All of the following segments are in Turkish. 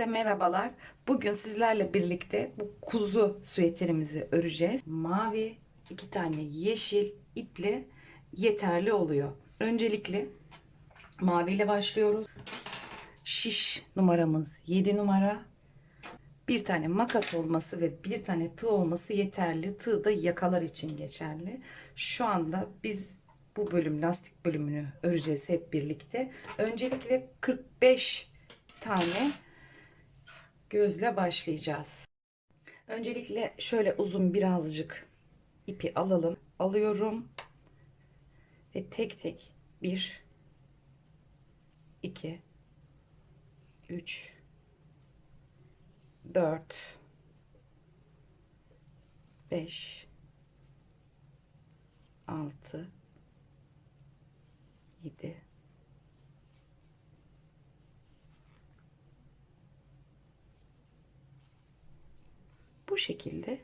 Herkese merhabalar. Bugün sizlerle birlikte bu kuzu süeterimizi öreceğiz. Mavi, iki tane yeşil iple yeterli oluyor. Öncelikle maviyle başlıyoruz. Şiş numaramız 7 numara. Bir tane makas olması ve bir tane tığ olması yeterli. Tığ da yakalar için geçerli. Şu anda biz bu bölüm lastik bölümünü öreceğiz hep birlikte. Öncelikle 45 tane gözle başlayacağız. Öncelikle şöyle uzun birazcık ipi alalım. Alıyorum. Ve tek tek 1 2 3 4 5 6 7 şekilde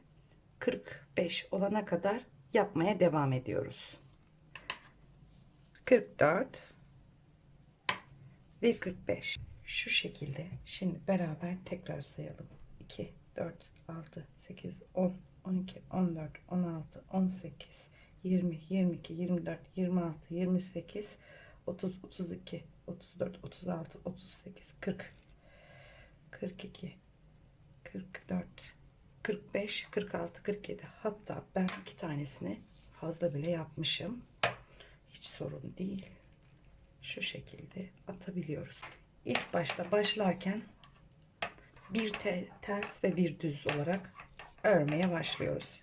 45 olana kadar yapmaya devam ediyoruz. 44 ve 45. Şu şekilde şimdi beraber tekrar sayalım. 2, 4, 6, 8, 10, 12, 14, 16, 18, 20, 22, 24, 26, 28, 30, 32, 34, 36, 38, 40, 42, 44, 45, 46, 47. Hatta ben iki tanesini fazla bile yapmışım. Hiç sorun değil. Şu şekilde atabiliyoruz. İlk başta başlarken bir te ters ve bir düz olarak örmeye başlıyoruz.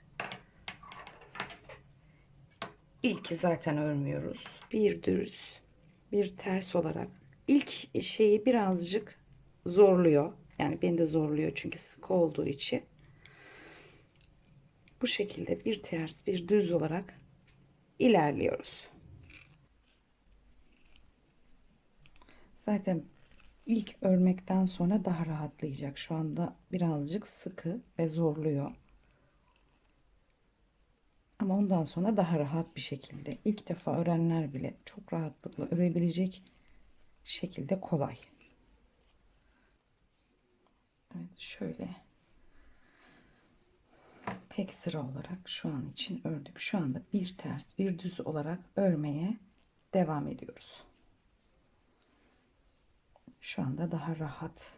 İlki zaten örmüyoruz. Bir düz, bir ters olarak. İlk şeyi birazcık zorluyor. Yani beni de zorluyor çünkü sık olduğu için. Bu şekilde bir ters, bir düz olarak ilerliyoruz. Zaten ilk örmekten sonra daha rahatlayacak. Şu anda birazcık sıkı ve zorluyor. Ama ondan sonra daha rahat bir şekilde ilk defa öğrenenler bile çok rahatlıkla örebilecek şekilde kolay. Evet şöyle tek sıra olarak şu an için ördük. Şu anda bir ters bir düz olarak örmeye devam ediyoruz. Şu anda daha rahat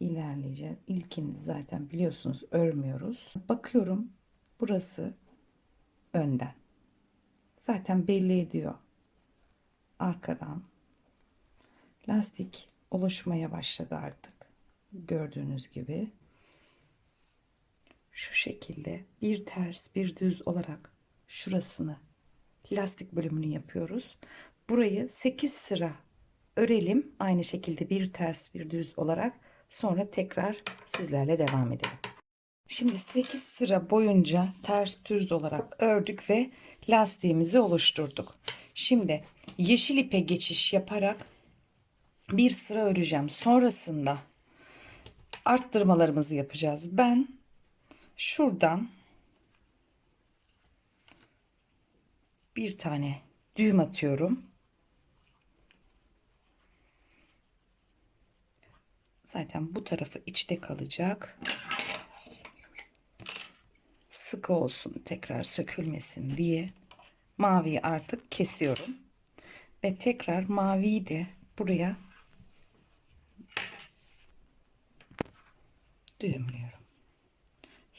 ilerleyeceğiz. İlkini zaten biliyorsunuz örmüyoruz. Bakıyorum burası önden. Zaten belli ediyor. Arkadan lastik oluşmaya başladı artık. Gördüğünüz gibi şu şekilde bir ters bir düz olarak şurasını lastik bölümünü yapıyoruz. Burayı 8 sıra örelim. Aynı şekilde bir ters bir düz olarak sonra tekrar sizlerle devam edelim. Şimdi 8 sıra boyunca ters düz olarak ördük ve lastiğimizi oluşturduk. Şimdi yeşil ipe geçiş yaparak bir sıra öreceğim. Sonrasında arttırmalarımızı yapacağız. Ben şuradan bir tane düğüm atıyorum. Zaten bu tarafı içte kalacak. Sıkı olsun tekrar sökülmesin diye maviyi artık kesiyorum. Ve tekrar maviyi de buraya düğümlüyorum.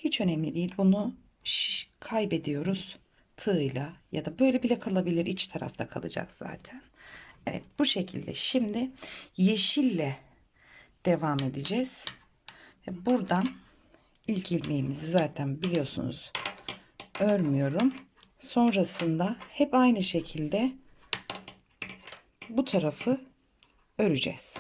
Hiç önemli değil. Bunu şiş kaybediyoruz tığıyla ya da böyle bile kalabilir. iç tarafta kalacak zaten. Evet bu şekilde. Şimdi yeşille devam edeceğiz. Buradan ilk ilmeğimizi zaten biliyorsunuz örmüyorum. Sonrasında hep aynı şekilde bu tarafı öreceğiz.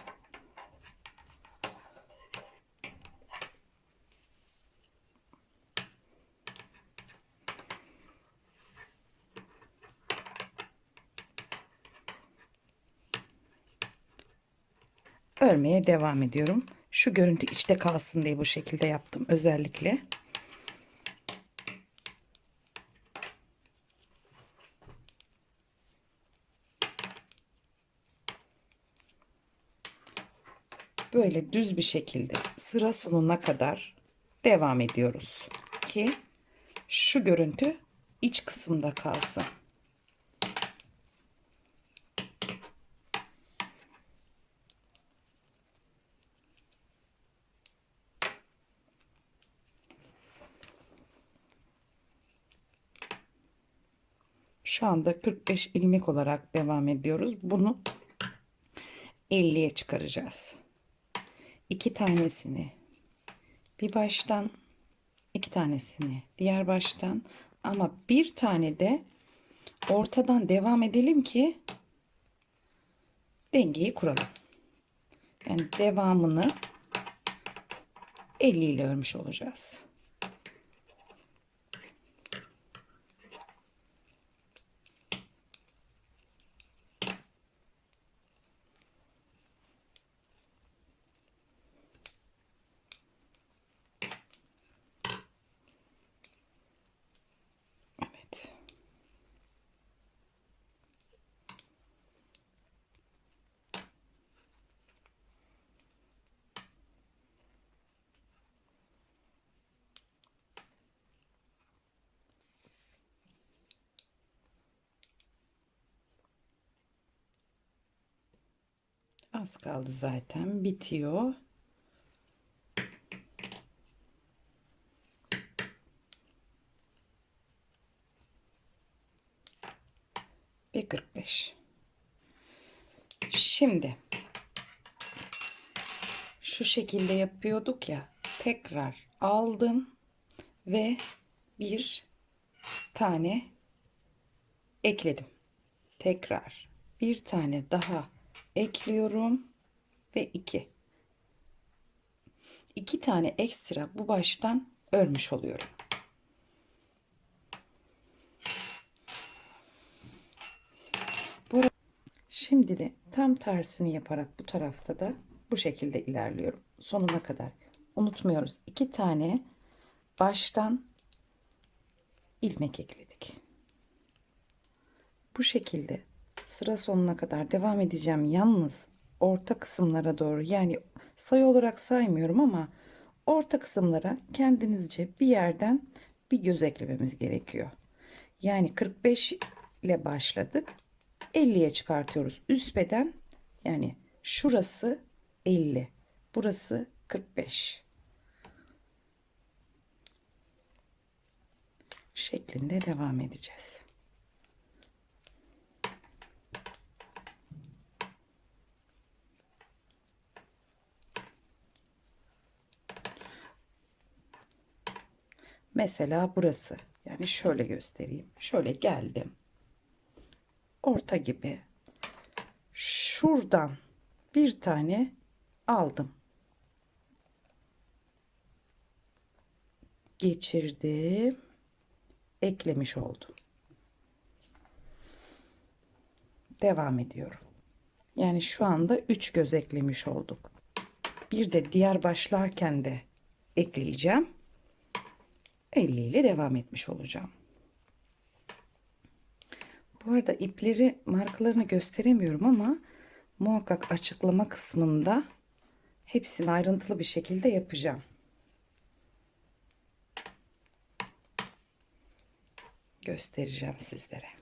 Örmeye devam ediyorum. Şu görüntü içte kalsın diye bu şekilde yaptım özellikle. böyle düz bir şekilde sıra sonuna kadar devam ediyoruz ki şu görüntü iç kısımda kalsın. Şu anda 45 ilmek olarak devam ediyoruz. Bunu 50'ye çıkaracağız. İki tanesini bir baştan, iki tanesini diğer baştan ama bir tane de ortadan devam edelim ki dengeyi kuralım. Yani devamını 50 ile örmüş olacağız. Evet. Az kaldı zaten. Bitiyor. ve 45. Şimdi şu şekilde yapıyorduk ya tekrar aldım ve bir tane ekledim. Tekrar bir tane daha ekliyorum ve iki. İki tane ekstra bu baştan örmüş oluyorum. Şimdi de tam tersini yaparak bu tarafta da bu şekilde ilerliyorum. Sonuna kadar. Unutmuyoruz. iki tane baştan ilmek ekledik. Bu şekilde sıra sonuna kadar devam edeceğim. Yalnız orta kısımlara doğru yani sayı olarak saymıyorum ama orta kısımlara kendinizce bir yerden bir göz eklememiz gerekiyor. Yani 45 ile başladık. 50'ye çıkartıyoruz. Üst beden yani şurası 50. Burası 45. Şeklinde devam edeceğiz. Mesela burası. Yani şöyle göstereyim. Şöyle geldim orta gibi şuradan bir tane aldım. Geçirdim. Eklemiş oldum. Devam ediyorum. Yani şu anda 3 göz eklemiş olduk. Bir de diğer başlarken de ekleyeceğim. 50 ile devam etmiş olacağım. Bu arada ipleri markalarını gösteremiyorum ama muhakkak açıklama kısmında hepsini ayrıntılı bir şekilde yapacağım. Göstereceğim sizlere.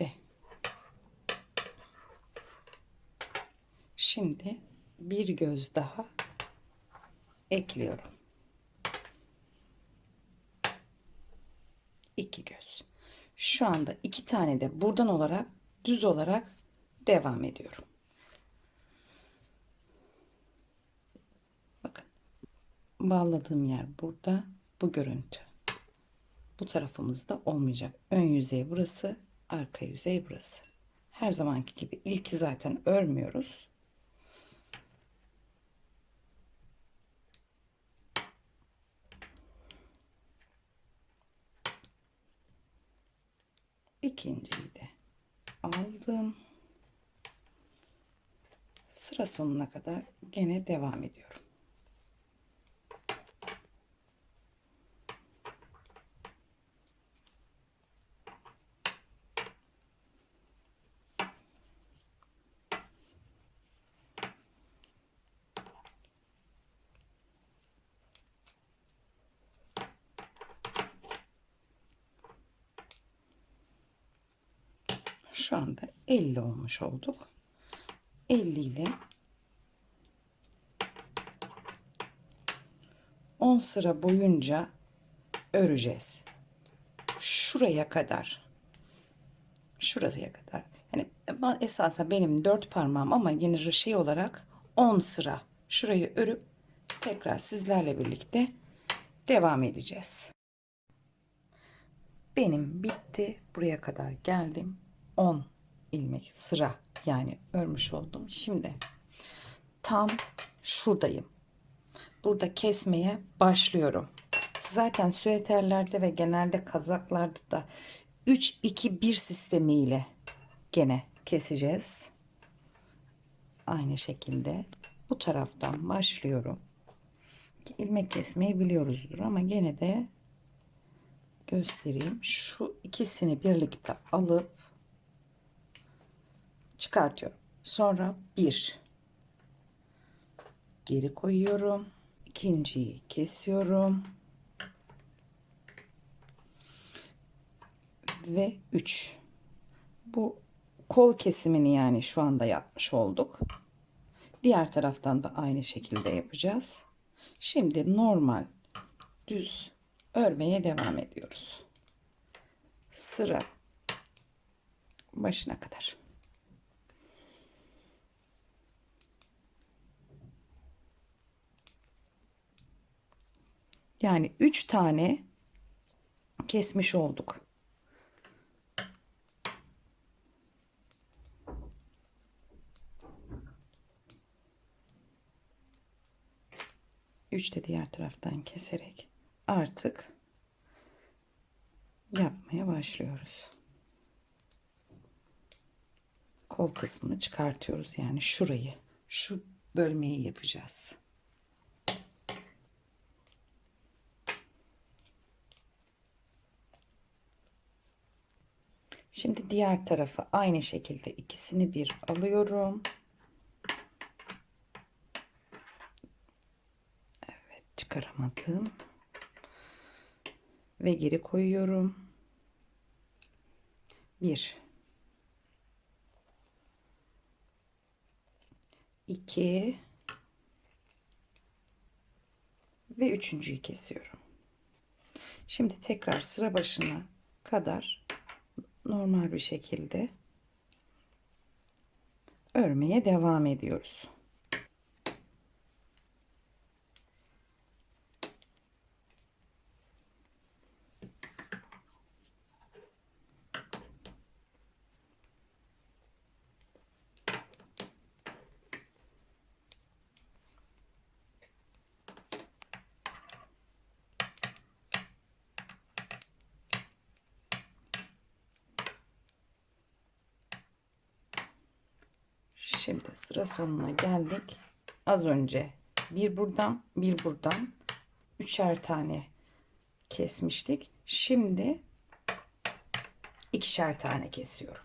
ve şimdi bir göz daha ekliyorum. İki göz. Şu anda iki tane de buradan olarak düz olarak devam ediyorum. Bakın bağladığım yer burada. bu görüntü. Bu tarafımızda olmayacak. Ön yüzey burası, arka yüzey burası. Her zamanki gibi ilki zaten örmüyoruz. İkinciyi de aldım. Sıra sonuna kadar gene devam ediyorum. Şu anda 50 olmuş olduk. 50 ile 10 sıra boyunca öreceğiz. Şuraya kadar. Şuraya kadar. Yani esasen benim 4 parmağım ama yine şey olarak 10 sıra şurayı örüp tekrar sizlerle birlikte devam edeceğiz. Benim bitti. Buraya kadar geldim. 10 ilmek sıra yani örmüş oldum. Şimdi tam şuradayım. Burada kesmeye başlıyorum. Zaten süeterlerde ve genelde kazaklarda da 3 2 1 sistemiyle gene keseceğiz. Aynı şekilde bu taraftan başlıyorum. İlmek kesmeyi biliyoruzdur ama gene de göstereyim. Şu ikisini birlikte alıp çıkartıyorum. Sonra bir geri koyuyorum. İkinciyi kesiyorum. Ve 3. Bu kol kesimini yani şu anda yapmış olduk. Diğer taraftan da aynı şekilde yapacağız. Şimdi normal düz örmeye devam ediyoruz. Sıra başına kadar. Yani 3 tane kesmiş olduk. Üç de diğer taraftan keserek artık yapmaya başlıyoruz. Kol kısmını çıkartıyoruz. Yani şurayı, şu bölmeyi yapacağız. Şimdi diğer tarafı aynı şekilde ikisini bir alıyorum. Evet çıkaramadım. Ve geri koyuyorum. Bir. iki ve üçüncüyü kesiyorum. Şimdi tekrar sıra başına kadar normal bir şekilde örmeye devam ediyoruz. Şimdi sıra sonuna geldik. Az önce bir buradan bir buradan üçer tane kesmiştik. Şimdi ikişer tane kesiyorum.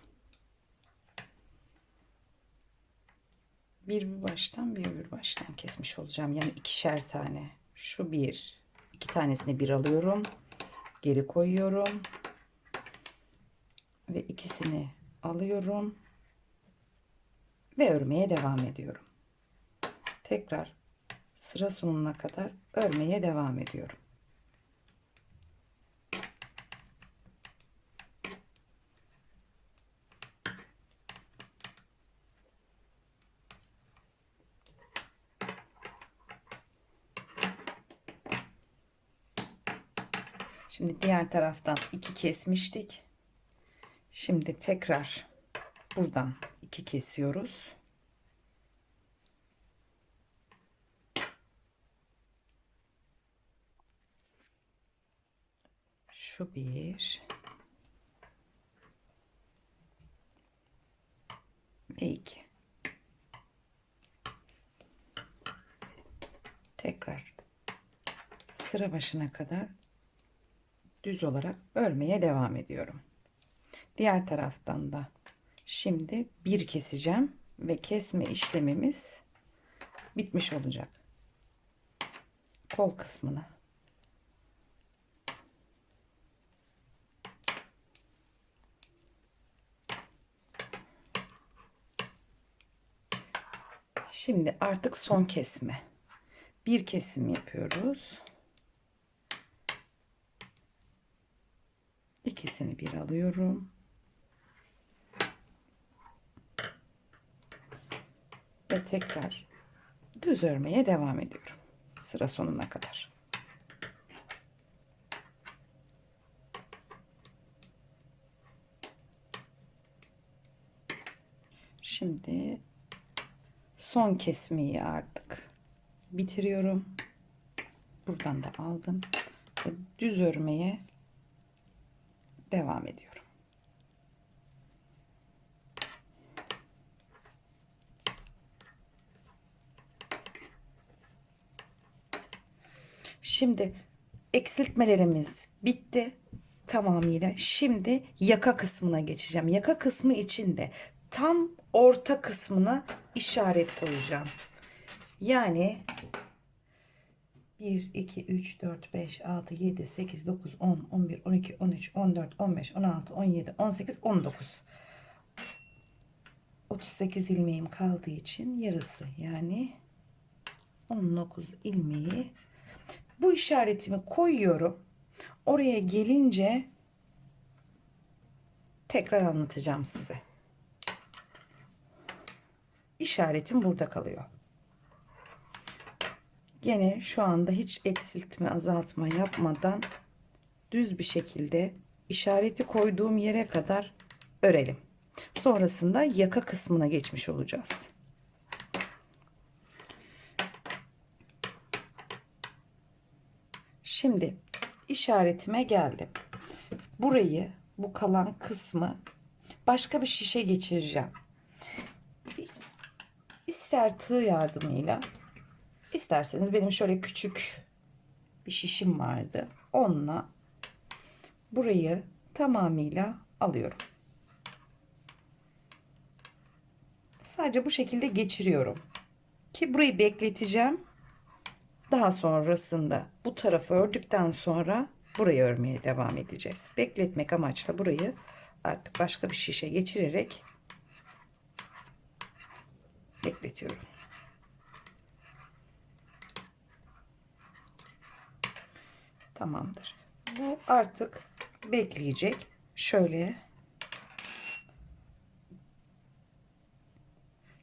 Bir bir baştan bir bir baştan kesmiş olacağım. Yani ikişer tane. Şu bir. iki tanesini bir alıyorum. Geri koyuyorum. Ve ikisini alıyorum ve örmeye devam ediyorum. Tekrar sıra sonuna kadar örmeye devam ediyorum. Şimdi diğer taraftan iki kesmiştik. Şimdi tekrar buradan iki kesiyoruz. Şu bir. Ve iki. Tekrar sıra başına kadar düz olarak örmeye devam ediyorum. Diğer taraftan da şimdi bir keseceğim ve kesme işlemimiz bitmiş olacak. Kol kısmını. Şimdi artık son kesme. Bir kesim yapıyoruz. İkisini bir alıyorum. Ve tekrar düz örmeye devam ediyorum. Sıra sonuna kadar. Şimdi son kesmeyi artık bitiriyorum. Buradan da aldım ve düz örmeye devam ediyorum. Şimdi eksiltmelerimiz bitti tamamıyla. Şimdi yaka kısmına geçeceğim. Yaka kısmı için de tam orta kısmına işaret koyacağım. Yani 1, 2, 3, 4, 5, 6, 7, 8, 9, 10, 11, 12, 13, 14, 15, 16, 17, 18, 19. 38 ilmeğim kaldığı için yarısı yani 19 ilmeği bu işaretimi koyuyorum. Oraya gelince tekrar anlatacağım size. İşaretim burada kalıyor. Gene şu anda hiç eksiltme azaltma yapmadan düz bir şekilde işareti koyduğum yere kadar örelim. Sonrasında yaka kısmına geçmiş olacağız. Şimdi işaretime geldim. Burayı bu kalan kısmı başka bir şişe geçireceğim. İster tığ yardımıyla isterseniz benim şöyle küçük bir şişim vardı. Onunla burayı tamamıyla alıyorum. Sadece bu şekilde geçiriyorum. Ki burayı bekleteceğim. Daha sonrasında bu tarafı ördükten sonra burayı örmeye devam edeceğiz. Bekletmek amaçla burayı artık başka bir şişe geçirerek bekletiyorum. Tamamdır. Bu artık bekleyecek. Şöyle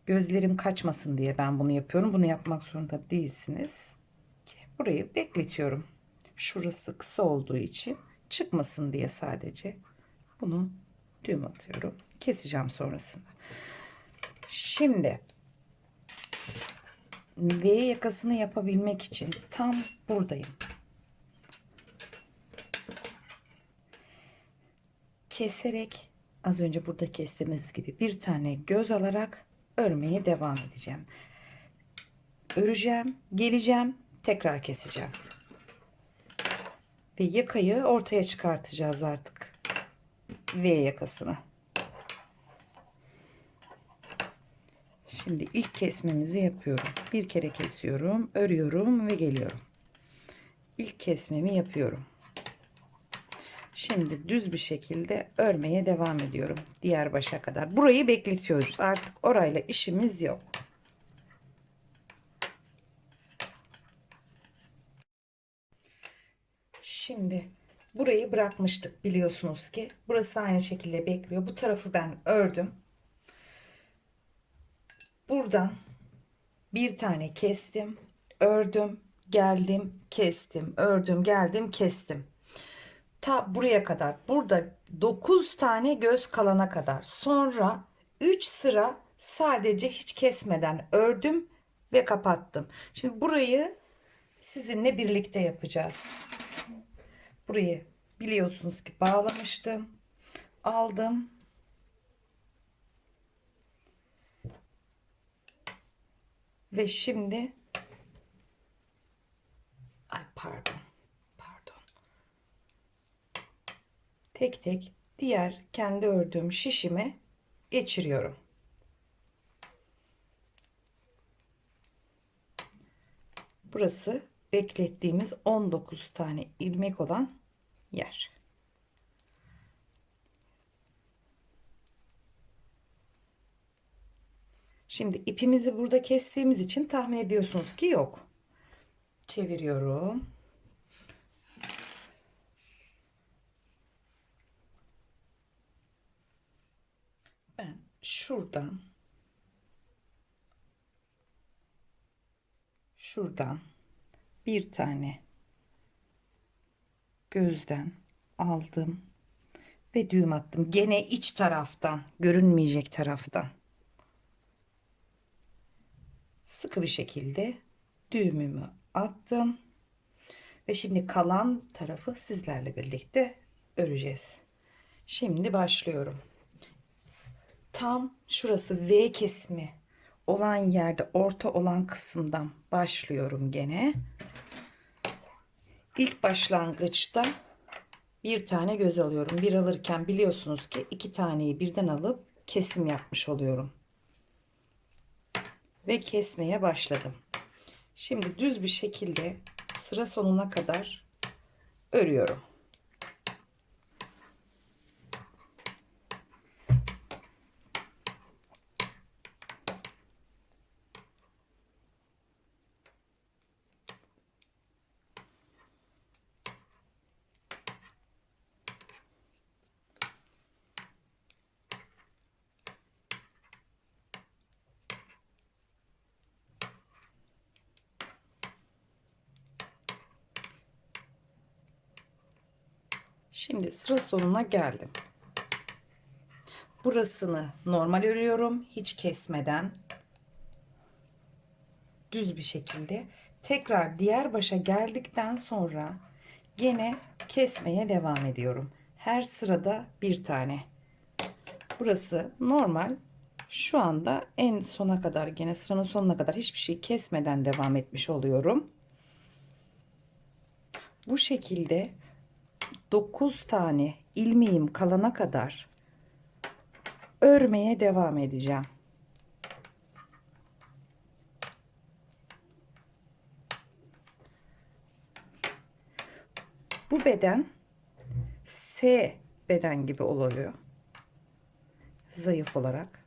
gözlerim kaçmasın diye ben bunu yapıyorum. Bunu yapmak zorunda değilsiniz. Burayı bekletiyorum. Şurası kısa olduğu için çıkmasın diye sadece bunu düğüm atıyorum. Keseceğim sonrasında. Şimdi V yakasını yapabilmek için tam buradayım. Keserek az önce burada kestiğimiz gibi bir tane göz alarak örmeye devam edeceğim. Öreceğim, geleceğim, tekrar keseceğim. Ve yakayı ortaya çıkartacağız artık. V yakasını. Şimdi ilk kesmemizi yapıyorum. Bir kere kesiyorum, örüyorum ve geliyorum. İlk kesmemi yapıyorum. Şimdi düz bir şekilde örmeye devam ediyorum. Diğer başa kadar. Burayı bekletiyoruz. Artık orayla işimiz yok. Şimdi burayı bırakmıştık biliyorsunuz ki. Burası aynı şekilde bekliyor. Bu tarafı ben ördüm. Buradan bir tane kestim, ördüm, geldim, kestim, ördüm, geldim, kestim. ta buraya kadar. Burada 9 tane göz kalana kadar. Sonra 3 sıra sadece hiç kesmeden ördüm ve kapattım. Şimdi burayı sizinle birlikte yapacağız. Burayı biliyorsunuz ki bağlamıştım. Aldım. Ve şimdi ay pardon. Pardon. Tek tek diğer kendi ördüğüm şişime geçiriyorum. Burası beklettiğimiz 19 tane ilmek olan yer. Şimdi ipimizi burada kestiğimiz için tahmin ediyorsunuz ki yok. Çeviriyorum. Ben şuradan şuradan bir tane gözden aldım ve düğüm attım. Gene iç taraftan, görünmeyecek taraftan. Sıkı bir şekilde düğümümü attım. Ve şimdi kalan tarafı sizlerle birlikte öreceğiz. Şimdi başlıyorum. Tam şurası V kesimi olan yerde orta olan kısımdan başlıyorum gene. İlk başlangıçta bir tane göz alıyorum. Bir alırken biliyorsunuz ki iki taneyi birden alıp kesim yapmış oluyorum. Ve kesmeye başladım. Şimdi düz bir şekilde sıra sonuna kadar örüyorum. Şimdi sıra sonuna geldim. Burasını normal örüyorum. Hiç kesmeden. Düz bir şekilde. Tekrar diğer başa geldikten sonra gene kesmeye devam ediyorum. Her sırada bir tane. Burası normal. Şu anda en sona kadar gene sıranın sonuna kadar hiçbir şey kesmeden devam etmiş oluyorum. Bu şekilde 9 tane ilmeğim kalana kadar örmeye devam edeceğim. Bu beden S beden gibi oluyor. Zayıf olarak.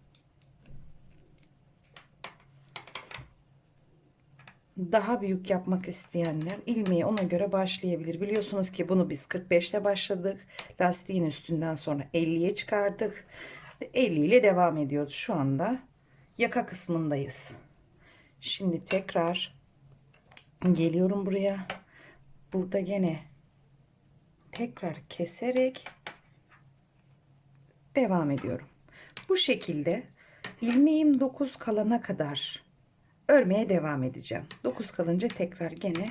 Daha büyük yapmak isteyenler ilmeği ona göre başlayabilir. Biliyorsunuz ki bunu biz 45'te başladık. Lastiğin üstünden sonra 50'ye çıkardık. 50 ile devam ediyoruz. Şu anda yaka kısmındayız. Şimdi tekrar geliyorum buraya. Burada gene tekrar keserek devam ediyorum. Bu şekilde ilmeğim 9 kalana kadar örmeye devam edeceğim. 9 kalınca tekrar gene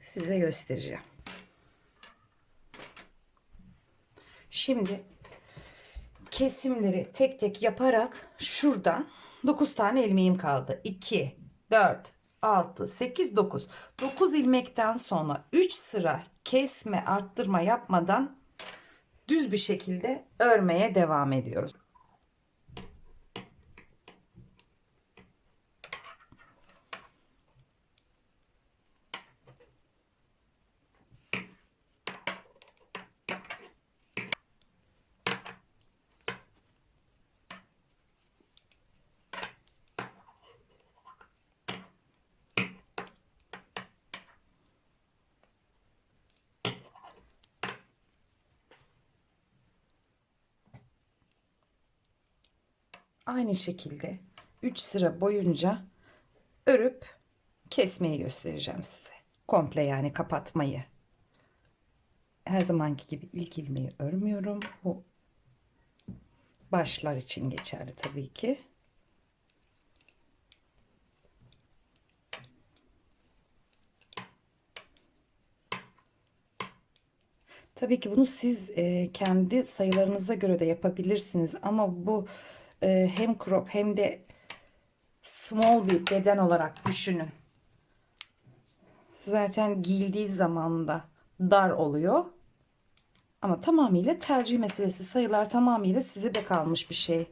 size göstereceğim. Şimdi kesimleri tek tek yaparak şuradan 9 tane ilmeğim kaldı. 2 4 6 8 9 9 ilmekten sonra 3 sıra kesme arttırma yapmadan düz bir şekilde örmeye devam ediyoruz. Aynı şekilde 3 sıra boyunca örüp kesmeyi göstereceğim size. Komple yani kapatmayı. Her zamanki gibi ilk ilmeği örmüyorum. Bu başlar için geçerli tabii ki. Tabii ki bunu siz e, kendi sayılarınıza göre de yapabilirsiniz ama bu e, hem crop hem de small bir beden olarak düşünün. Zaten giyildiği zaman da dar oluyor. Ama tamamıyla tercih meselesi. Sayılar tamamıyla size de kalmış bir şey.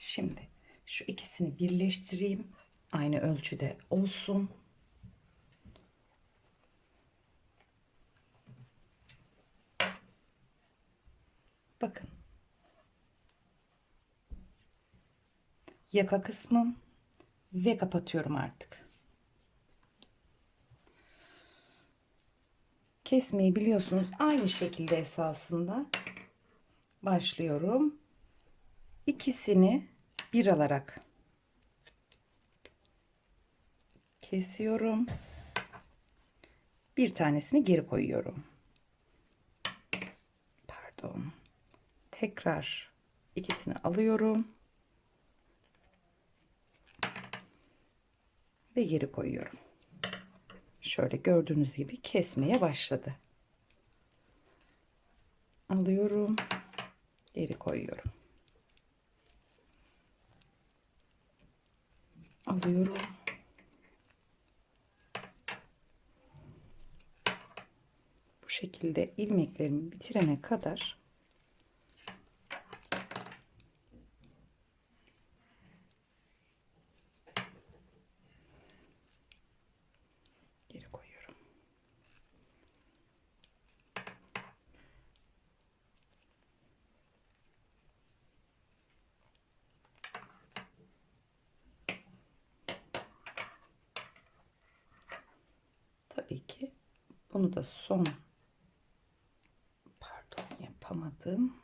Şimdi şu ikisini birleştireyim. Aynı ölçüde olsun. Bakın. Yaka kısmım ve kapatıyorum artık. Kesmeyi biliyorsunuz aynı şekilde esasında başlıyorum. İkisini bir alarak kesiyorum. Bir tanesini geri koyuyorum. Pardon. Tekrar ikisini alıyorum. Ve geri koyuyorum. Şöyle gördüğünüz gibi kesmeye başladı. Alıyorum. Geri koyuyorum. Alıyorum. Bu şekilde ilmeklerimi bitirene kadar geri koyuyorum. Tabii ki bunu da son pardon yapamadım.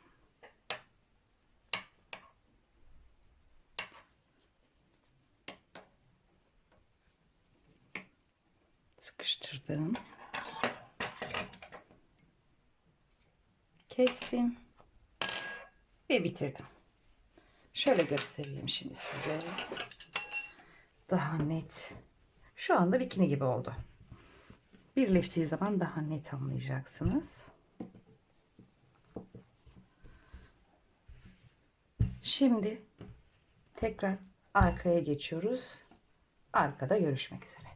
Sıkıştırdım. Kestim ve bitirdim. Şöyle göstereyim şimdi size. Daha net. Şu anda bikini gibi oldu birleştiği zaman daha net anlayacaksınız. Şimdi tekrar arkaya geçiyoruz. Arkada görüşmek üzere.